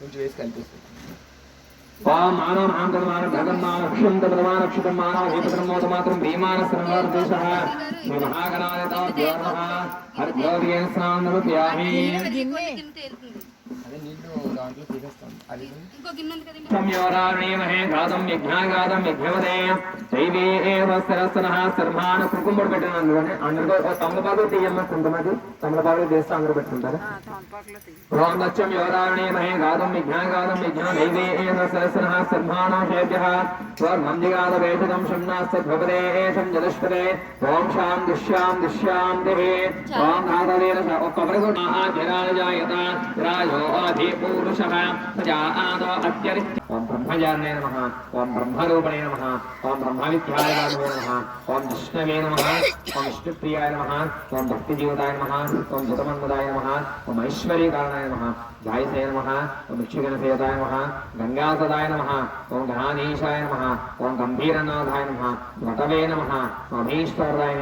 కొంచెం వేసి కనిపిస్తుంది. మానం ఆంతర్మాన భగన్మాన క్షుంతమాన క్షుతమాన హేతుమోత మాత్రం భీమాన సర్వర్దేశ మహాగణాయ హరిద్యోగేన స్నానం సంయోరాణీమహే ఘాతం యజ్ఞాఘాతం యజ్ఞవదే దైవీ ఏవ సరసనః సర్మాన కుంకుమడు పెట్టిన అందరూ తమలపాకులు తీయమ్మ కుంకుమది. తమలపాకులు తీస్తే అందరూ పెట్టుకుంటారు? రోమచ్చం अवधि पूरुषः प्रजा आदो अत्यरित्य ॐ ब्रह्मजाने नमः ॐ ब्रह्मरूपणे नमः ॐ ब्रह्मविद्यालयानुवे नमः ॐ विष्णवे नमः ॐ विष्णुप्रियाय नमः ॐ भक्तिजीवताय नमः ॐ वटवे नमः ॐ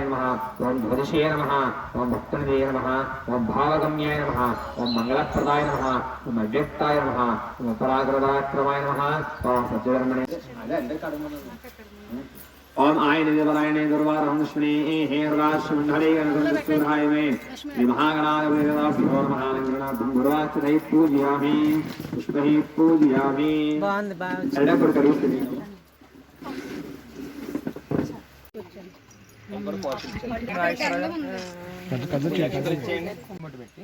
नमः ॐ ज्योतिषे नमः ॐ भक्तनिधे नमः ॐ भावगम्याय नमः ॐ मङ्गलप्रदाय नमः ఓం అవ్యక్తాయ నమః ఓం పరాగ్రదాక్రమాయ నమః ఓం సత్యధర్మణే అదే అందరికి అడగమన్నాను ओम आयन देवरायणे दुर्वारहं श्री हे राष्ट्रमण्डले गणगणपतिर्हाय मे श्री महागणाय वेदवासि भो महागणार्थं गुरुवाच्यैः पूजयामि पुष्पैः पूजयामि బాగుంది బాగా ఎడ కొడుకు రూపిణి కుంకుమట్టు పెట్టి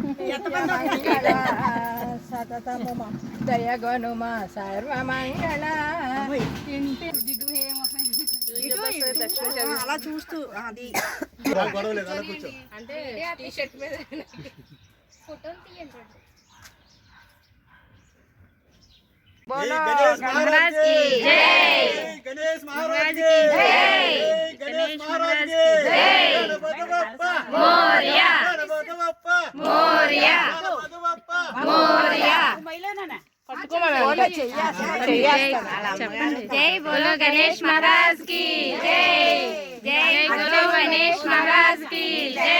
ముందే అక్కడ అట్టుకొని కూర్చొని ఈవిడ పాడతారు పట్టుకోండి అందరూ పట్టుకోండి దయగనుమ సర్వమంగళ అలా చూస్తూ అది ఫోటోలు తీయండి బోలో గణరాజ్ కి జై गणेश महाराज की जय गणेश महाराज की जय జై బోలో గణేష్ మహారాజ్ కి జై జై బోలో గణేష్ మహారాజ్ కి జై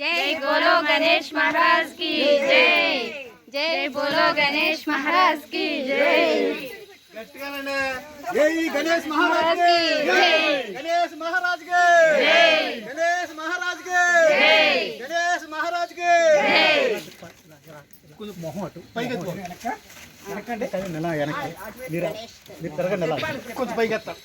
జై బోలో గణేష్ మహారాజ్ కి జై జై బోలో గణేష్ మహారాజ్ కి జై గట్టిగానే జై గణేష్ మహారాజ్ కి జై గణేష్ మహారాజ్ కి జై గణేష్ మహారాజ్ కి జై గణేష్ మహారాజ్ కి జై కొంచెం మొహం అటు పైకి మీరు మీరు తిరగండి అలా కొంచెం పైకి ఎత్తారు